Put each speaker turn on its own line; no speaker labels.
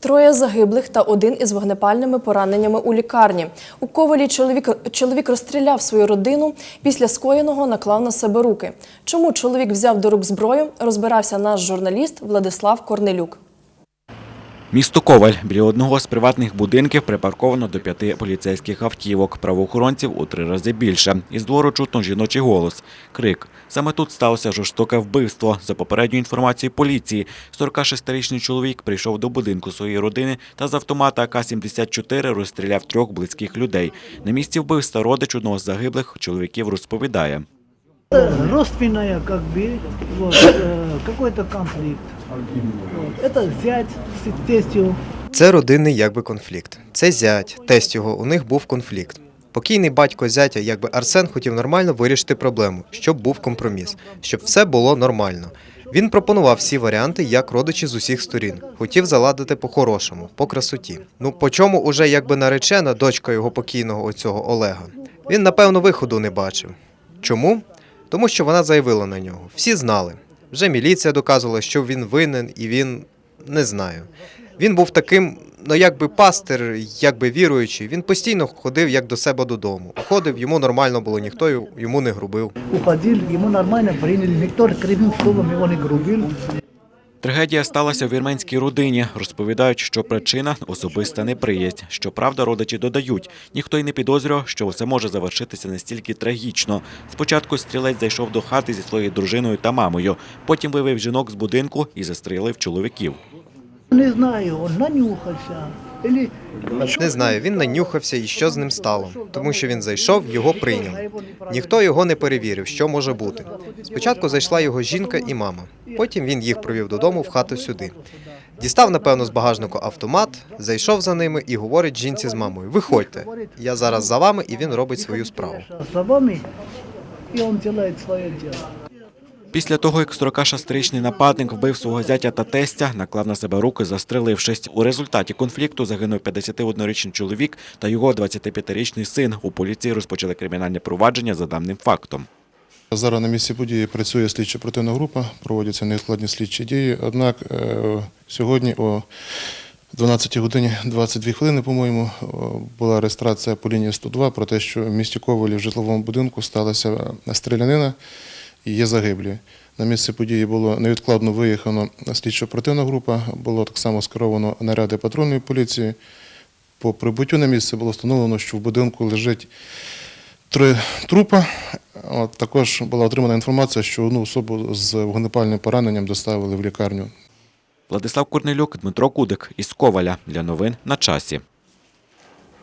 Троє загиблих та один із вогнепальними пораненнями у лікарні. У Ковалі чоловік, чоловік розстріляв свою родину. Після скоєного наклав на себе руки. Чому чоловік взяв до рук зброю, розбирався наш журналіст Владислав Корнелюк.
Місто Коваль. Біля одного з приватних будинків припарковано до п'яти поліцейських автівок. Правоохоронців у три рази більше. Із двору чутно жіночий голос. Крик. Саме тут сталося жорстоке вбивство. За попередньою інформацією поліції, 46-річний чоловік прийшов до будинку своєї родини та з автомата АК-74 розстріляв трьох близьких людей. На місці вбивства родич одного з загиблих чоловіків розповідає.
Это родственная, как бы, вот, э, какой-то конфликт. Вот. Это зять с тестью.
Це родинний якби конфлікт. Це зять, тесть його, у них був конфлікт. Покійний батько зятя, якби Арсен хотів нормально вирішити проблему, щоб був компроміс, щоб все було нормально. Він пропонував всі варіанти, як родичі з усіх сторін. Хотів заладити по-хорошому, по красоті. Ну, по чому уже якби наречена дочка його покійного оцього Олега. Він, напевно, виходу не бачив. Чому? Тому що вона заявила на нього. Всі знали. Вже міліція доказувала, що він винен, і він не знаю. Він був таким, ну якби пастир, якби віруючий. Він постійно ходив як до себе додому. Ходив, йому нормально було, ніхто йому не грубив.
Уходив, йому нормально прийняли, ніхто кривым словом його не грубил.
Трагедія сталася в вірменській родині. Розповідають, що причина особиста неприязнь. Щоправда, родичі додають, ніхто й не підозрював, що все може завершитися настільки трагічно. Спочатку стрілець зайшов до хати зі своєю дружиною та мамою. Потім вивів жінок з будинку і застрелив чоловіків.
Не знаю, нанюхався.
Не знаю, він нанюхався і що з ним стало, тому що він зайшов, його прийняв. Ніхто його не перевірив, що може бути. Спочатку зайшла його жінка і мама. Потім він їх провів додому в хату сюди. Дістав, напевно, з багажнику автомат, зайшов за ними і говорить жінці з мамою: Виходьте, я зараз за вами, і він робить свою справу.
За вами, и он делает свое дело.
Після того, як 46-річний нападник вбив свого зятя та тестя, наклав на себе руки, застрелившись. У результаті конфлікту загинув 51-річний чоловік та його 25-річний син. У поліції розпочали кримінальне провадження за даним фактом.
Зараз на місці події працює слідчо оперативна група, проводяться невідкладні слідчі дії. Однак е, сьогодні о 12 годині 22 хвилини, по-моєму, була реєстрація по лінії 102 про те, що в місті Ковалі в житловому будинку сталася стрілянина є загиблі. На місце події було невідкладно виїхано слідчо оперативна група, було так само скеровано наряди патрульної поліції. По прибуттю на місце було встановлено, що в будинку лежить три трупа. От, також була отримана інформація, що одну особу з вогнепальним пораненням доставили в лікарню.
Владислав Корнелюк, Дмитро Кудик із Коваля. Для новин на часі.